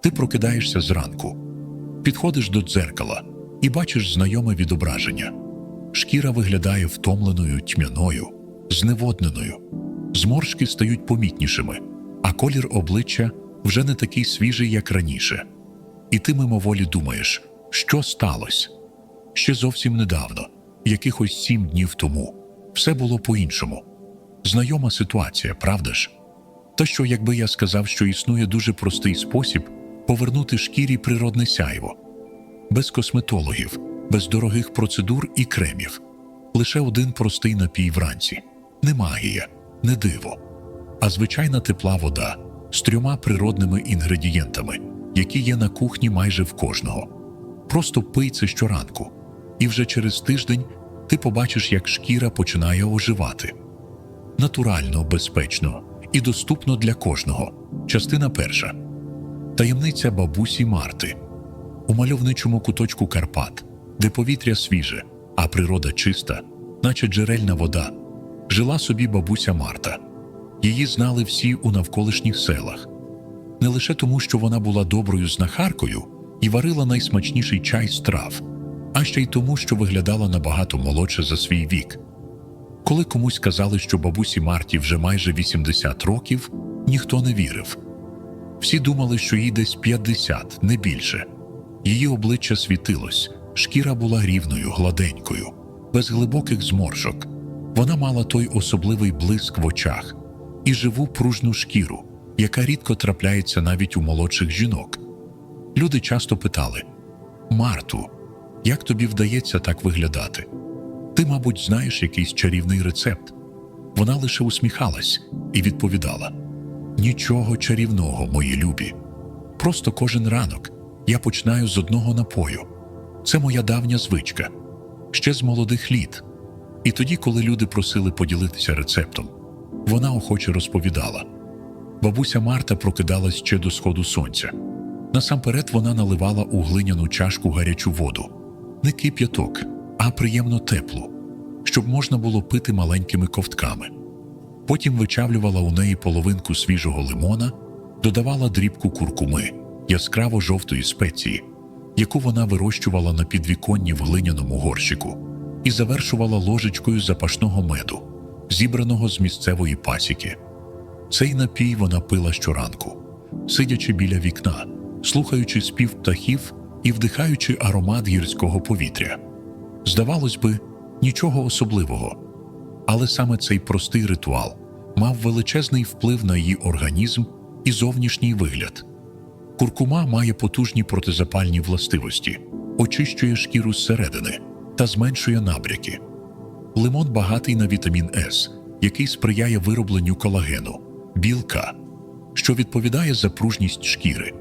Ти прокидаєшся зранку, підходиш до дзеркала і бачиш знайоме відображення. Шкіра виглядає втомленою, тьмяною, зневодненою. Зморшки стають помітнішими, а колір обличчя вже не такий свіжий, як раніше. І ти мимоволі думаєш, що сталося? Ще зовсім недавно, якихось сім днів тому, все було по-іншому. Знайома ситуація, правда ж? Та що, якби я сказав, що існує дуже простий спосіб повернути шкірі природне сяйво, без косметологів, без дорогих процедур і кремів, лише один простий напій вранці, не магія, не диво, а звичайна тепла вода з трьома природними інгредієнтами, які є на кухні майже в кожного. Просто пий це щоранку, і вже через тиждень ти побачиш, як шкіра починає оживати. Натурально, безпечно і доступно для кожного. Частина перша. Таємниця бабусі Марти. У мальовничому куточку Карпат, де повітря свіже, а природа чиста, наче джерельна вода, жила собі бабуся Марта. Її знали всі у навколишніх селах. Не лише тому, що вона була доброю знахаркою і варила найсмачніший чай з трав, а ще й тому, що виглядала набагато молодше за свій вік. Коли комусь казали, що бабусі Марті вже майже 80 років, ніхто не вірив. Всі думали, що їй десь 50, не більше. Її обличчя світилось, шкіра була рівною, гладенькою, без глибоких зморшок. Вона мала той особливий блиск в очах і живу пружну шкіру, яка рідко трапляється навіть у молодших жінок. Люди часто питали: Марту, як тобі вдається так виглядати? Ти, мабуть, знаєш якийсь чарівний рецепт. Вона лише усміхалась і відповідала: Нічого чарівного, мої любі. Просто кожен ранок я починаю з одного напою. Це моя давня звичка, ще з молодих літ. І тоді, коли люди просили поділитися рецептом, вона охоче розповідала. Бабуся Марта прокидалась ще до сходу сонця. Насамперед вона наливала у глиняну чашку гарячу воду, не кип'яток, а приємно теплу, щоб можна було пити маленькими ковтками. Потім вичавлювала у неї половинку свіжого лимона, додавала дрібку куркуми, яскраво жовтої спеції, яку вона вирощувала на підвіконні в глиняному горщику, і завершувала ложечкою запашного меду, зібраного з місцевої пасіки. Цей напій вона пила щоранку, сидячи біля вікна, слухаючи спів птахів і вдихаючи аромат гірського повітря. Здавалось би, нічого особливого, але саме цей простий ритуал мав величезний вплив на її організм і зовнішній вигляд. Куркума має потужні протизапальні властивості, очищує шкіру зсередини та зменшує набряки. Лимон багатий на вітамін С, який сприяє виробленню колагену, білка, що відповідає за пружність шкіри.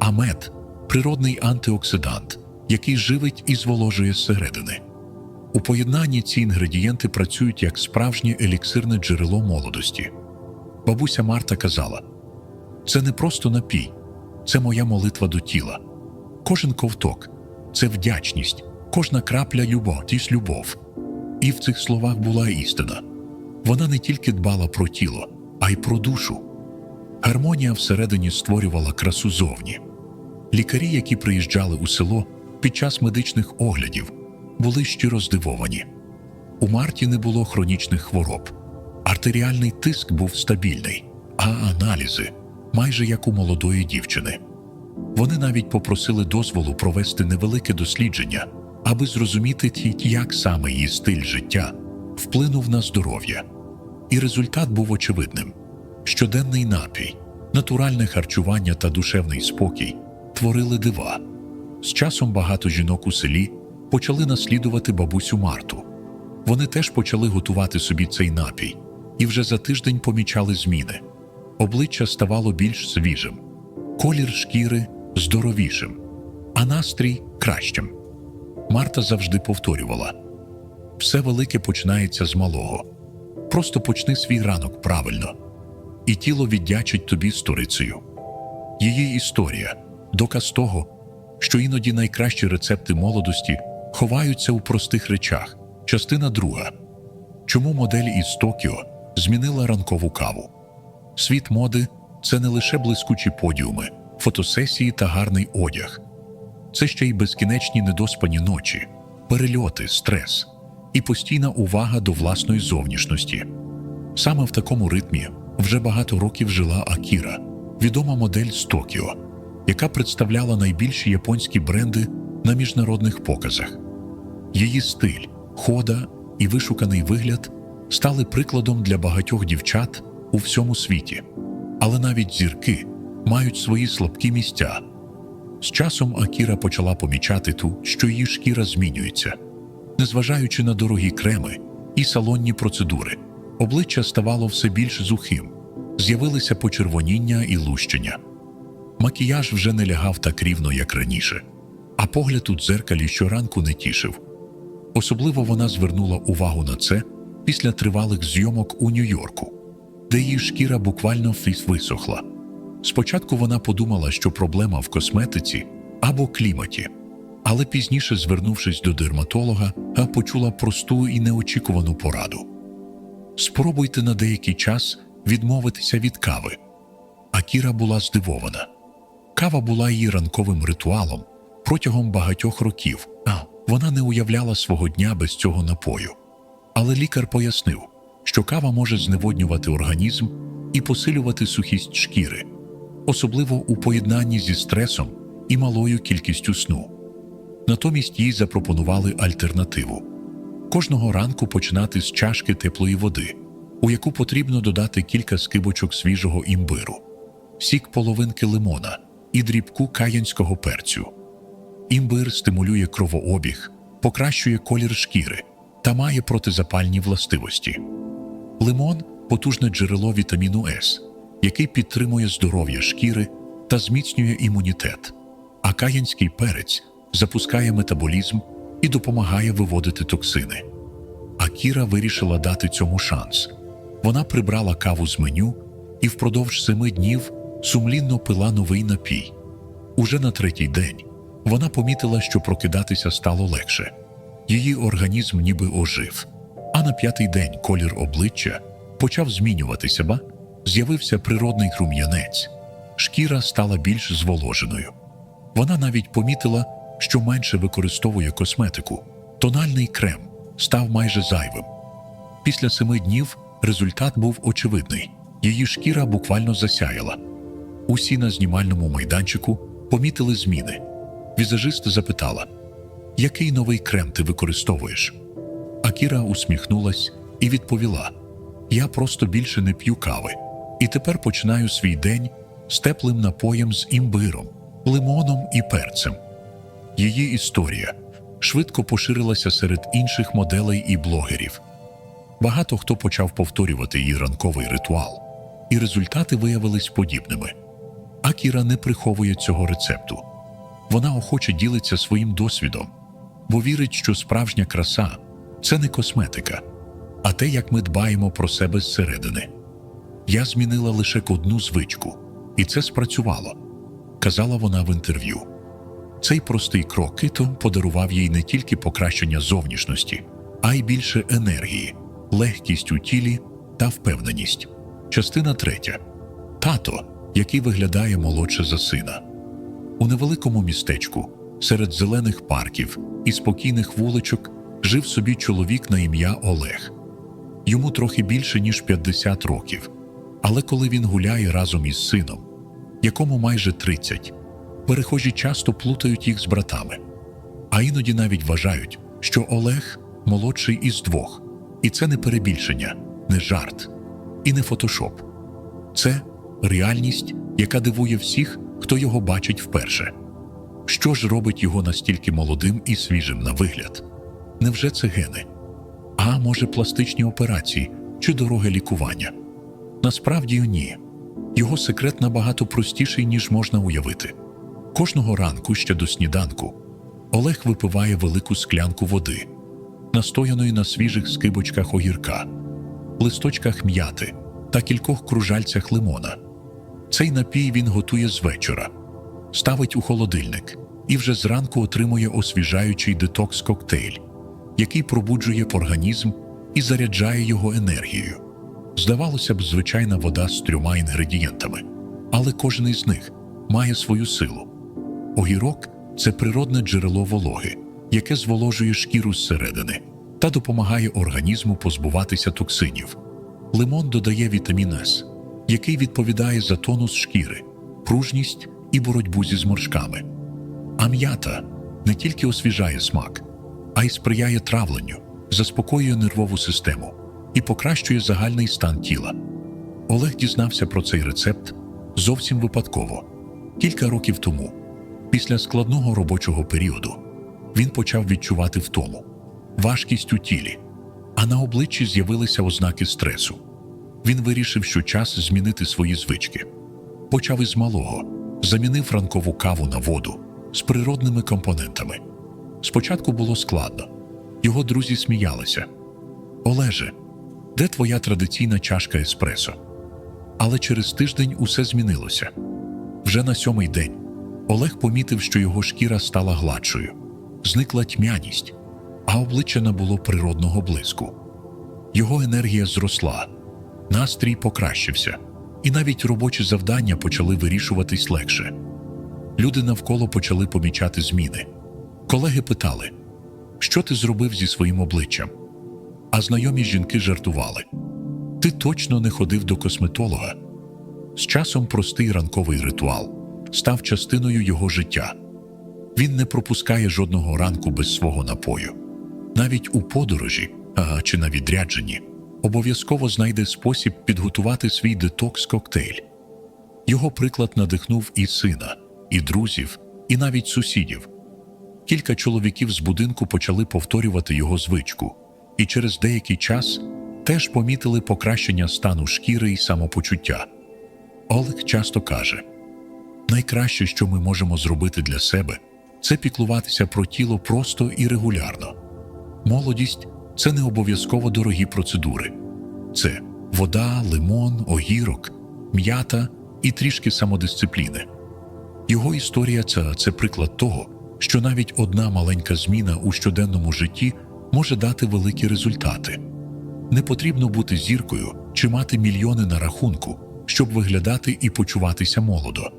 А мед природний антиоксидант, який живить і зволожує зсередини. У поєднанні ці інгредієнти працюють як справжнє еліксирне джерело молодості. Бабуся Марта казала: це не просто напій, це моя молитва до тіла. Кожен ковток це вдячність, кожна крапля любов, тісь любов. І в цих словах була істина. Вона не тільки дбала про тіло, а й про душу. Гармонія всередині створювала красу зовні. Лікарі, які приїжджали у село під час медичних оглядів, були щиро здивовані. У Марті не було хронічних хвороб, артеріальний тиск був стабільний, а аналізи майже як у молодої дівчини. Вони навіть попросили дозволу провести невелике дослідження, аби зрозуміти, як саме її стиль життя вплинув на здоров'я. І результат був очевидним: щоденний напій, натуральне харчування та душевний спокій творили дива. З часом багато жінок у селі почали наслідувати бабусю Марту. Вони теж почали готувати собі цей напій і вже за тиждень помічали зміни. Обличчя ставало більш свіжим, колір шкіри здоровішим, а настрій кращим. Марта завжди повторювала: все велике починається з малого. Просто почни свій ранок правильно, і тіло віддячить тобі сторицею. Її історія доказ того, що іноді найкращі рецепти молодості ховаються у простих речах. Частина друга. Чому модель із Токіо змінила ранкову каву? Світ моди це не лише блискучі подіуми, фотосесії та гарний одяг. Це ще й безкінечні недоспані ночі, перельоти, стрес і постійна увага до власної зовнішності. Саме в такому ритмі вже багато років жила Акіра, відома модель з Токіо, яка представляла найбільші японські бренди на міжнародних показах. Її стиль, хода і вишуканий вигляд стали прикладом для багатьох дівчат у всьому світі. Але навіть зірки мають свої слабкі місця. З часом Акіра почала помічати ту, що її шкіра змінюється. Незважаючи на дорогі креми і салонні процедури, обличчя ставало все більш зухим, з'явилися почервоніння і лущення. Макіяж вже не лягав так рівно, як раніше, а погляд у дзеркалі щоранку не тішив. Особливо вона звернула увагу на це після тривалих зйомок у Нью-Йорку, де її шкіра буквально висохла. Спочатку вона подумала, що проблема в косметиці або кліматі, але пізніше, звернувшись до дерматолога, почула просту і неочікувану пораду. Спробуйте на деякий час відмовитися від кави. А Кіра була здивована. Кава була її ранковим ритуалом протягом багатьох років, вона не уявляла свого дня без цього напою. Але лікар пояснив, що кава може зневоднювати організм і посилювати сухість шкіри, особливо у поєднанні зі стресом і малою кількістю сну. Натомість їй запропонували альтернативу кожного ранку починати з чашки теплої води, у яку потрібно додати кілька скибочок свіжого імбиру, сік половинки лимона і дрібку каянського перцю. Імбир стимулює кровообіг, покращує колір шкіри та має протизапальні властивості. Лимон потужне джерело вітаміну С, який підтримує здоров'я шкіри та зміцнює імунітет. А каянський перець запускає метаболізм і допомагає виводити токсини. А Кіра вирішила дати цьому шанс. Вона прибрала каву з меню і впродовж семи днів сумлінно пила новий напій. Уже на третій день вона помітила, що прокидатися стало легше. Її організм ніби ожив. А на п'ятий день колір обличчя почав змінюватися, ба з'явився природний хрум'янець. Шкіра стала більш зволоженою. Вона навіть помітила, що менше використовує косметику. Тональний крем став майже зайвим. Після семи днів результат був очевидний. Її шкіра буквально засяяла. Усі на знімальному майданчику помітили зміни. Візажист запитала: який новий крем ти використовуєш? Акіра усміхнулась і відповіла: Я просто більше не п'ю кави, і тепер починаю свій день з теплим напоєм з імбиром, лимоном і перцем. Її історія швидко поширилася серед інших моделей і блогерів. Багато хто почав повторювати її ранковий ритуал, і результати виявились подібними. Акіра не приховує цього рецепту. Вона охоче ділиться своїм досвідом, бо вірить, що справжня краса це не косметика, а те, як ми дбаємо про себе зсередини. Я змінила лише одну звичку, і це спрацювало, казала вона в інтерв'ю. Цей простий крок кито подарував їй не тільки покращення зовнішності, а й більше енергії, легкість у тілі та впевненість. Частина третя тато, який виглядає молодше за сина. У невеликому містечку, серед зелених парків і спокійних вуличок, жив собі чоловік на ім'я Олег. Йому трохи більше ніж 50 років. Але коли він гуляє разом із сином, якому майже 30, перехожі часто плутають їх з братами. А іноді навіть вважають, що Олег молодший із двох, і це не перебільшення, не жарт і не фотошоп. Це реальність, яка дивує всіх, хто його бачить вперше. Що ж робить його настільки молодим і свіжим на вигляд? Невже це гени? А може, пластичні операції чи дороге лікування? Насправді ні. Його секрет набагато простіший, ніж можна уявити. Кожного ранку ще до сніданку Олег випиває велику склянку води, настояної на свіжих скибочках огірка, листочках м'яти та кількох кружальцях лимона. Цей напій він готує з вечора, ставить у холодильник і вже зранку отримує освіжаючий детокс-коктейль, який пробуджує організм і заряджає його енергією. Здавалося б, звичайна вода з трьома інгредієнтами, але кожен із них має свою силу. Огірок це природне джерело вологи, яке зволожує шкіру зсередини та допомагає організму позбуватися токсинів. Лимон додає вітамін С, який відповідає за тонус шкіри, пружність і боротьбу зі зморшками. А м'ята не тільки освіжає смак, а й сприяє травленню, заспокоює нервову систему і покращує загальний стан тіла. Олег дізнався про цей рецепт зовсім випадково. Кілька років тому, після складного робочого періоду, він почав відчувати втому, важкість у тілі, а на обличчі з'явилися ознаки стресу. Він вирішив, що час змінити свої звички. Почав із малого, замінив ранкову каву на воду з природними компонентами. Спочатку було складно, його друзі сміялися. Олеже, де твоя традиційна чашка еспресо? Але через тиждень усе змінилося. Вже на сьомий день Олег помітив, що його шкіра стала гладшою, зникла тьмяність, а обличчя набуло природного блиску. Його енергія зросла, настрій покращився, і навіть робочі завдання почали вирішуватись легше. Люди навколо почали помічати зміни. Колеги питали, що ти зробив зі своїм обличчям? А знайомі жінки жартували: Ти точно не ходив до косметолога. З часом простий ранковий ритуал став частиною його життя. Він не пропускає жодного ранку без свого напою. Навіть у подорожі а, чи на відрядженні обов'язково знайде спосіб підготувати свій детокс-коктейль. Його приклад надихнув і сина, і друзів, і навіть сусідів. Кілька чоловіків з будинку почали повторювати його звичку, і через деякий час теж помітили покращення стану шкіри і самопочуття. Олег часто каже: найкраще, що ми можемо зробити для себе, це піклуватися про тіло просто і регулярно. Молодість це не обов'язково дорогі процедури, це вода, лимон, огірок, м'ята і трішки самодисципліни. Його історія це, це приклад того, що навіть одна маленька зміна у щоденному житті може дати великі результати. Не потрібно бути зіркою чи мати мільйони на рахунку, щоб виглядати і почуватися молодо.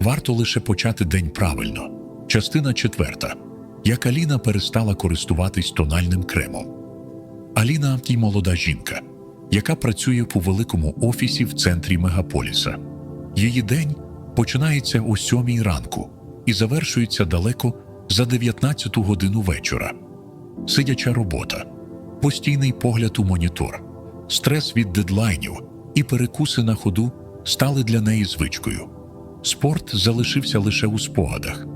Варто лише почати день правильно. Частина четверта. Як Аліна перестала користуватись тональним кремом. Аліна – молода жінка, яка працює по великому офісі в центрі мегаполіса. Її день починається о сьомій ранку і завершується далеко за 19-ту годину вечора. Сидяча робота, постійний погляд у монітор, стрес від дедлайнів і перекуси на ходу стали для неї звичкою. Спорт залишився лише у спогадах,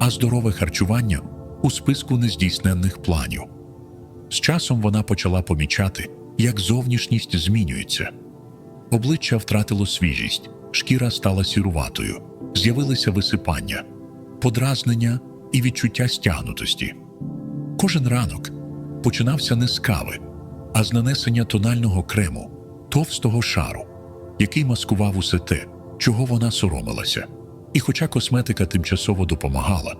а здорове харчування у списку нездійсненних планів. З часом вона почала помічати, як зовнішність змінюється. Обличчя втратило свіжість, шкіра стала сіруватою, з'явилися висипання, подразнення і відчуття стягнутості. Кожен ранок починався не з кави, а з нанесення тонального крему, товстого шару, який маскував усе те, чого вона соромилася. І хоча косметика тимчасово допомагала,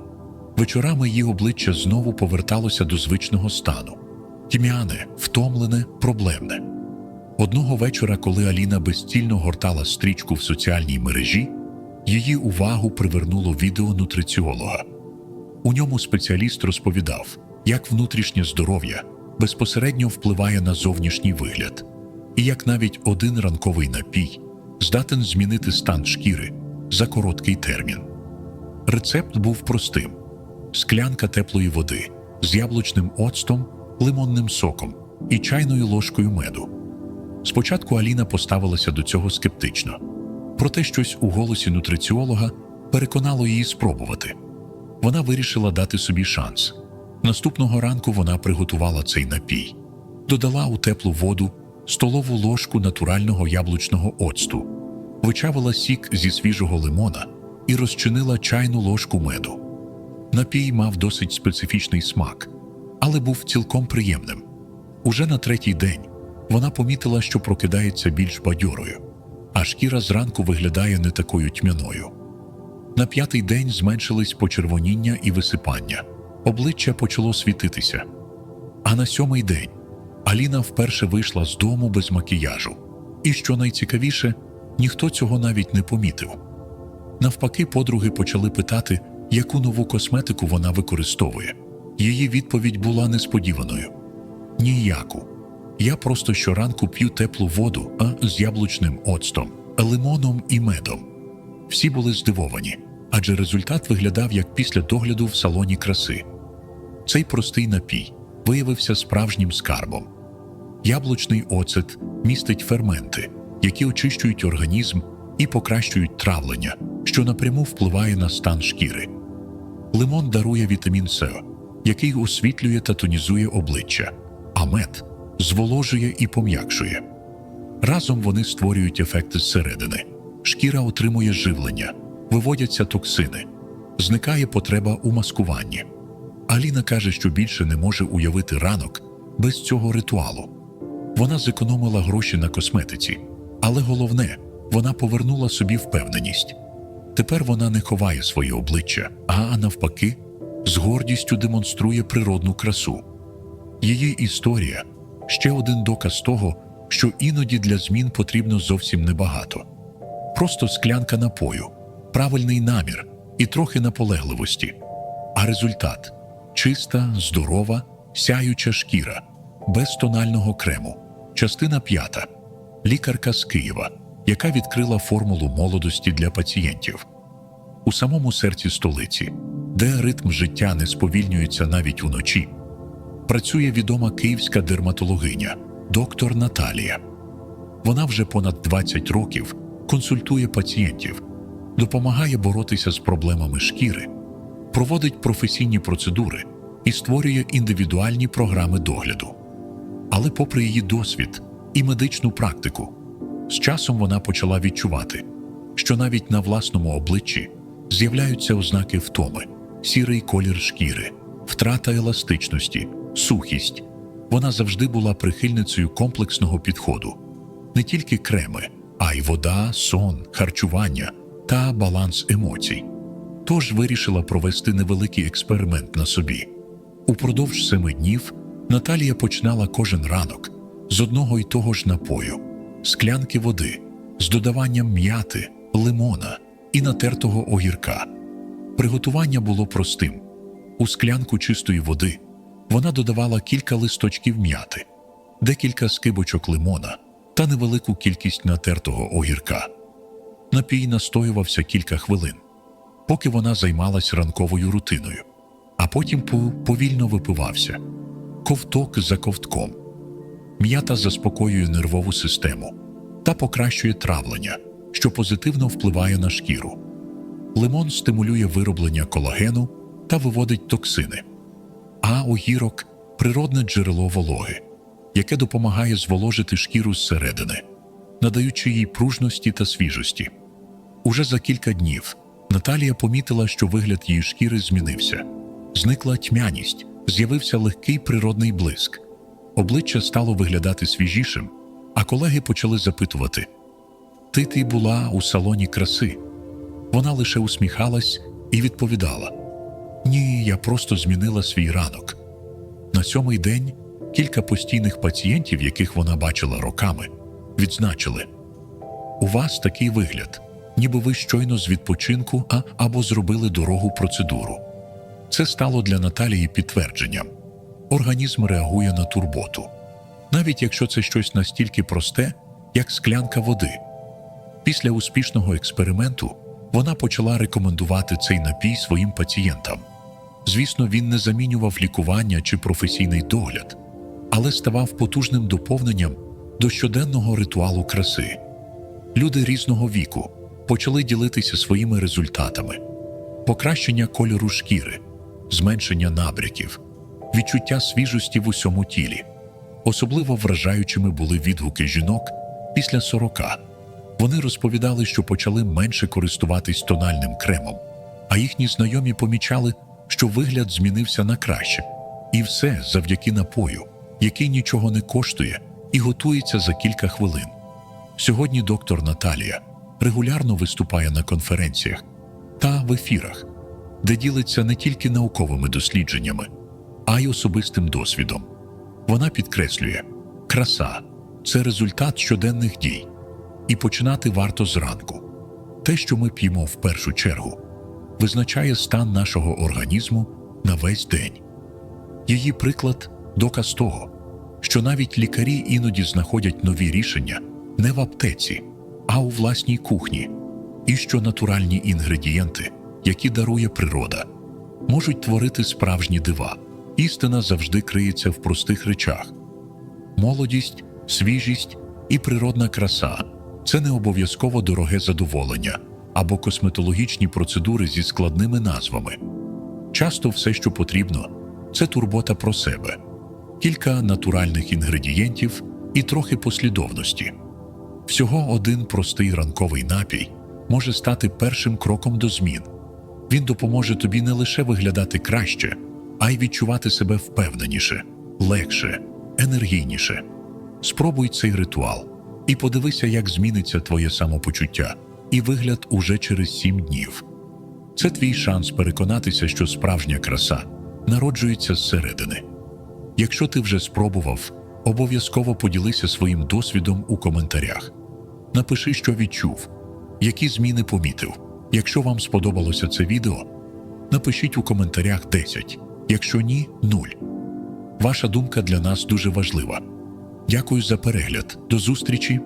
вечорами її обличчя знову поверталося до звичного стану тьмяне, втомлене, проблемне. Одного вечора, коли Аліна безцільно гортала стрічку в соціальній мережі, її увагу привернуло відео нутриціолога. У ньому спеціаліст розповідав, як внутрішнє здоров'я безпосередньо впливає на зовнішній вигляд, і як навіть один ранковий напій здатен змінити стан шкіри за короткий термін. Рецепт був простим: склянка теплої води з яблучним оцтом, лимонним соком і чайною ложкою меду. Спочатку Аліна поставилася до цього скептично, проте щось у голосі нутриціолога переконало її спробувати. Вона вирішила дати собі шанс. Наступного ранку вона приготувала цей напій, додала у теплу воду столову ложку натурального яблучного оцту, вичавила сік зі свіжого лимона і розчинила чайну ложку меду. Напій мав досить специфічний смак, але був цілком приємним. Уже на третій день вона помітила, що прокидається більш бадьорою, а шкіра зранку виглядає не такою тьмяною. На п'ятий день зменшились почервоніння і висипання, обличчя почало світитися. А на сьомий день Аліна вперше вийшла з дому без макіяжу, і, що найцікавіше, ніхто цього навіть не помітив. Навпаки, подруги почали питати, яку нову косметику вона використовує. Її відповідь була несподіваною: ніяку. Я просто щоранку п'ю теплу воду а з яблучним оцтом, лимоном і медом. Всі були здивовані, адже результат виглядав як після догляду в салоні краси. Цей простий напій виявився справжнім скарбом. Яблучний оцет містить ферменти, які очищують організм і покращують травлення, що напряму впливає на стан шкіри. Лимон дарує вітамін С, який освітлює та тонізує обличчя, а мед зволожує і пом'якшує. Разом вони створюють ефект зсередини. Шкіра отримує живлення, виводяться токсини, зникає потреба у маскуванні. Аліна каже, що більше не може уявити ранок без цього ритуалу. Вона зекономила гроші на косметиці, але головне, вона повернула собі впевненість. Тепер вона не ховає своє обличчя, а навпаки, з гордістю демонструє природну красу. Її історія ще один доказ того, що іноді для змін потрібно зовсім небагато. Просто склянка напою, правильний намір і трохи наполегливості. А результат чиста, здорова, сяюча шкіра, без тонального крему. Частина п'ята. Лікарка з Києва, яка відкрила формулу молодості для пацієнтів. У самому серці столиці, де ритм життя не сповільнюється навіть уночі, працює відома київська дерматологиня, доктор Наталія. Вона вже понад 20 років консультує пацієнтів, допомагає боротися з проблемами шкіри, проводить професійні процедури і створює індивідуальні програми догляду. Але, попри її досвід і медичну практику, з часом вона почала відчувати, що навіть на власному обличчі з'являються ознаки втоми, сірий колір шкіри, втрата еластичності, сухість. Вона завжди була прихильницею комплексного підходу, не тільки креми, а й вода, сон, харчування та баланс емоцій. Тож вирішила провести невеликий експеримент на собі. Упродовж семи днів Наталія починала кожен ранок з одного й того ж напою, склянки води, з додаванням м'яти, лимона і натертого огірка. Приготування було простим. У склянку чистої води вона додавала кілька листочків м'яти, декілька скибочок лимона та невелику кількість натертого огірка. Напій настоювався кілька хвилин, поки вона займалась ранковою рутиною, а потім повільно випивався ковток за ковтком. М'ята заспокоює нервову систему та покращує травлення, що позитивно впливає на шкіру. Лимон стимулює вироблення колагену та виводить токсини, а огірок природне джерело вологи, яке допомагає зволожити шкіру зсередини, надаючи їй пружності та свіжості. Уже за кілька днів Наталія помітила, що вигляд її шкіри змінився. Зникла тьмяність, з'явився легкий природний блиск. Обличчя стало виглядати свіжішим, а колеги почали запитувати: Ти ти була у салоні краси? Вона лише усміхалась і відповідала: Ні, я просто змінила свій ранок. На сьомий день кілька постійних пацієнтів, яких вона бачила роками, відзначили: У вас такий вигляд, ніби ви щойно з відпочинку а, або зробили дорогу процедуру. Це стало для Наталії підтвердженням. Організм реагує на турботу, навіть якщо це щось настільки просте, як склянка води. Після успішного експерименту вона почала рекомендувати цей напій своїм пацієнтам. Звісно, він не замінював лікування чи професійний догляд, але ставав потужним доповненням до щоденного ритуалу краси. Люди різного віку почали ділитися своїми результатами: покращення кольору шкіри, зменшення набряків, відчуття свіжості в усьому тілі. Особливо вражаючими були відгуки жінок після 40. Вони розповідали, що почали менше користуватись тональним кремом, а їхні знайомі помічали, що вигляд змінився на краще. І все завдяки напою, який нічого не коштує і готується за кілька хвилин. Сьогодні доктор Наталія регулярно виступає на конференціях та в ефірах, де ділиться не тільки науковими дослідженнями, а й особистим досвідом. Вона підкреслює, краса це результат щоденних дій, і починати варто зранку. Те, що ми п'ємо в першу чергу, визначає стан нашого організму на весь день. Її приклад доказ того, що навіть лікарі іноді знаходять нові рішення не в аптеці, а у власній кухні, і що натуральні інгредієнти, які дарує природа, можуть творити справжні дива. Істина завжди криється в простих речах. Молодість, свіжість і природна краса це не обов'язково дороге задоволення або косметологічні процедури зі складними назвами. Часто все, що потрібно, це турбота про себе, кілька натуральних інгредієнтів і трохи послідовності. Всього один простий ранковий напій може стати першим кроком до змін. Він допоможе тобі не лише виглядати краще, а й відчувати себе впевненіше, легше, енергійніше. Спробуй цей ритуал і подивися, як зміниться твоє самопочуття і вигляд уже через сім днів. Це твій шанс переконатися, що справжня краса народжується зсередини. Якщо ти вже спробував, обов'язково поділися своїм досвідом у коментарях. Напиши, що відчув, які зміни помітив. Якщо вам сподобалося це відео, напишіть у коментарях 10, якщо ні нуль. Ваша думка для нас дуже важлива. Дякую за перегляд. До зустрічі